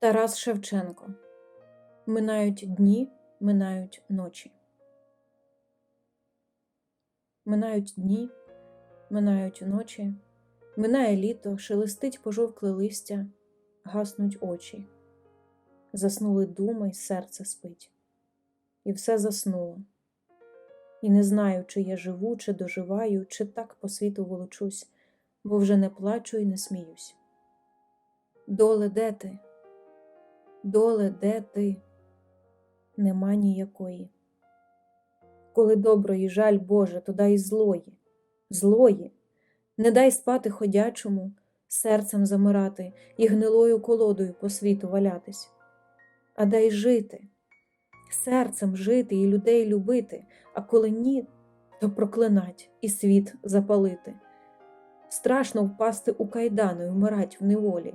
Тарас Шевченко. Минають дні, минають ночі. Минають дні, минають ночі, минає літо, шелестить пожовкле листя, гаснуть очі. Заснули думи, й серце спить. І все заснуло. І не знаю, чи я живу, чи доживаю, чи так по світу волочусь, бо вже не плачу і не сміюсь. Доле, де ти? Доле, де ти? Нема ніякої. Коли доброї жаль Боже, то дай злої, злої, не дай спати ходячому, серцем замирати і гнилою колодою по світу валятись, а дай жити, серцем жити і людей любити, а коли ні, то проклинать і світ запалити. Страшно впасти у кайдани і вмирать в неволі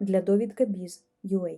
для довідка Біз UA.